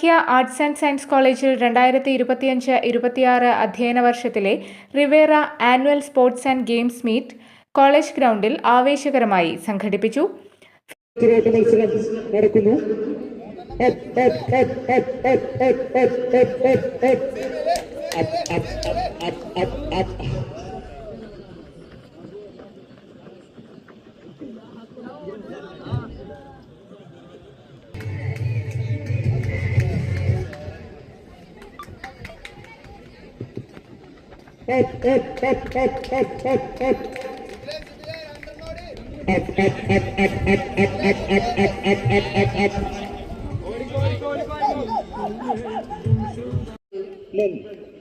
Sahya arts and science കോളേജിൽ രണ്ടായിരത്തി ഇരുപത്തിയഞ്ച് ഇരുപത്തിയാറ് അധ്യയന വർഷത്തിലെ Riviera annual sports and games meet college ഗ്രൗണ്ടിൽ ആവേശകരമായി സംഘടിപ്പിച്ചു. നടക്കുന്നു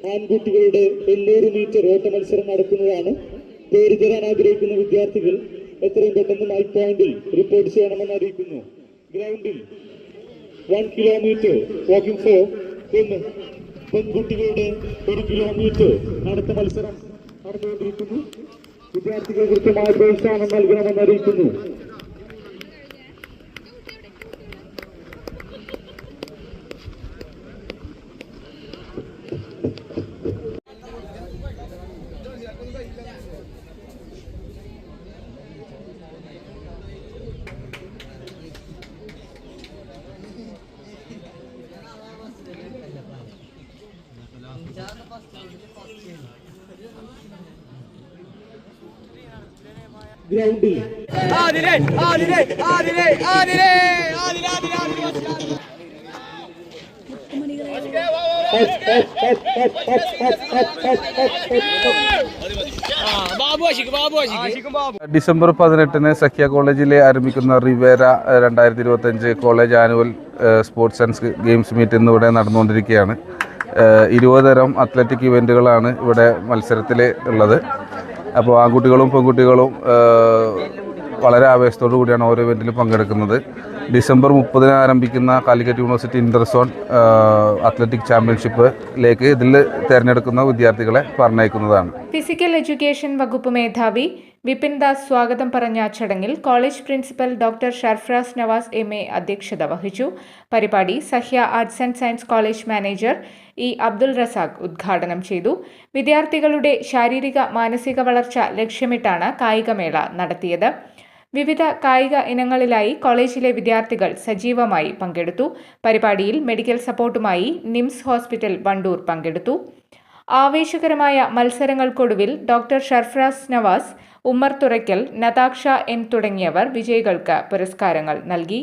ആൺകുട്ടികളുടെ എണ്ണൂറ് മീറ്റർ ഓട്ട മത്സരം നടക്കുന്നതാണ്. പേര് തരാൻ ആഗ്രഹിക്കുന്ന വിദ്യാർത്ഥികൾ എത്രയും പെട്ടെന്ന് മൈക്ക് പോയിന്റിൽ റിപ്പോർട്ട് ചെയ്യണമെന്ന് അറിയിക്കുന്നു. ഗ്രൗണ്ടിൽ വൺ കിലോമീറ്റർ വാക്കിംഗ് ഫോർ ഒന്ന് പെൺകുട്ടികളുടെ ഒരു കിലോമീറ്റർ നടത്ത മത്സരം നടന്നുകൊണ്ടിരിക്കുന്നു. വിദ്യാർത്ഥികൾ കൃത്യമായ പ്രോത്സാഹനം നൽകണമെന്ന് അറിയിക്കുന്നു. ബാബു ഡിസംബർ പതിനെട്ടിന് സഖ്യ കോളേജിൽ ആരംഭിക്കുന്ന റിവേര രണ്ടായിരത്തി ഇരുപത്തഞ്ച് college annual sports and games meet ഇന്നിവിടെ നടന്നുകൊണ്ടിരിക്കുകയാണ്. ഇരുപതരം ഇരുപത് തരം അത്ലറ്റിക് ഇവന്റുകളാണ് ഇവിടെ മത്സരത്തിൽ ഉള്ളത്. അപ്പോൾ ആൺകുട്ടികളും പെൺകുട്ടികളും വളരെ ആവേശത്തോടു കൂടിയാണ് ഓരോ ഇവന്റിലും പങ്കെടുക്കുന്നത്. ഡിസംബർ മുപ്പതിന് ആരംഭിക്കുന്ന കാലിക്കറ്റ് യൂണിവേഴ്സിറ്റി ഇന്റർസോൺ അത്ലറ്റിക് ചാമ്പ്യൻഷിപ്പിലേക്ക് ഇതിൽ തിരഞ്ഞെടുക്കുന്ന വിദ്യാർത്ഥികളെ പറഞ്ഞയക്കുന്നതാണ്. ഫിസിക്കൽ എഡ്യൂക്കേഷൻ വകുപ്പ് മേധാവി വിപിൻ ദാസ് സ്വാഗതം പറഞ്ഞ ചടങ്ങിൽ college principal doctor Sharfras Nawaz M A അധ്യക്ഷത വഹിച്ചു. പരിപാടി Sahya arts and science college manager E Abdul Razak ഉദ്ഘാടനം ചെയ്തു. വിദ്യാർത്ഥികളുടെ ശാരീരിക മാനസിക വളർച്ച ലക്ഷ്യമിട്ടാണ് കായികമേള നടത്തിയത്. വിവിധ കായിക ഇനങ്ങളിലായി കോളേജിലെ വിദ്യാർത്ഥികൾ സജീവമായി പങ്കെടുത്തു. പരിപാടിയിൽ മെഡിക്കൽ സപ്പോർട്ടുമായി നിംസ് ഹോസ്പിറ്റൽ വണ്ടൂർ പങ്കെടുത്തു. ആവേശകരമായ മത്സരങ്ങൾക്കൊടുവിൽ ഡോക്ടർ ഷർഫ്രാസ് നവാസ് ഉമ്മർ തുറയ്ക്കൽ നതാക്ഷ എൻ തുടങ്ങിയവർ വിജയികൾക്ക് പുരസ്കാരങ്ങൾ നൽകി.